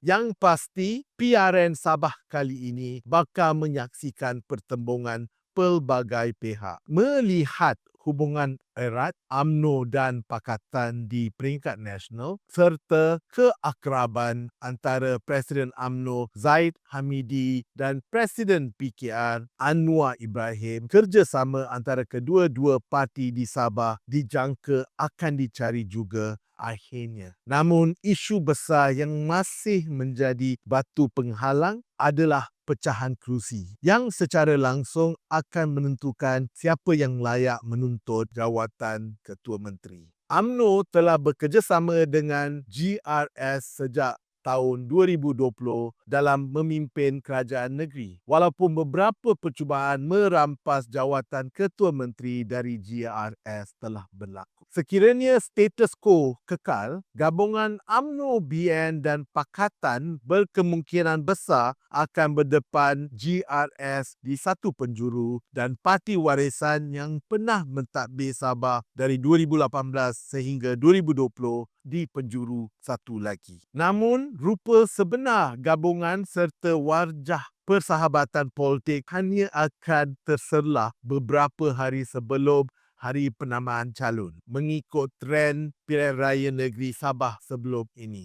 Yang pasti, PRN Sabah kali ini bakal menyaksikan pertembungan pelbagai pihak. Melihat hubungan erat AMNO dan Pakatan di peringkat nasional serta keakraban antara Presiden AMNO Zaid Hamidi dan Presiden PKR Anwar Ibrahim kerjasama antara kedua-dua parti di Sabah dijangka akan dicari juga akhirnya. Namun isu besar yang masih menjadi batu penghalang adalah pecahan kerusi yang secara langsung akan menentukan siapa yang layak menuntut jawatan Ketua Menteri. AMNO telah bekerjasama dengan GRS sejak tahun 2020 dalam memimpin kerajaan negeri. Walaupun beberapa percubaan merampas jawatan Ketua Menteri dari GRS telah berlaku. Sekiranya status quo kekal, gabungan AMNO, BN dan Pakatan berkemungkinan besar akan berdepan GRS di satu penjuru dan parti warisan yang pernah mentadbir Sabah dari 2018 sehingga 2020 di penjuru satu lagi. Namun, rupa sebenar gabungan serta warjah persahabatan politik hanya akan terselah beberapa hari sebelum hari penamaan calon mengikut trend pilihan raya negeri Sabah sebelum ini.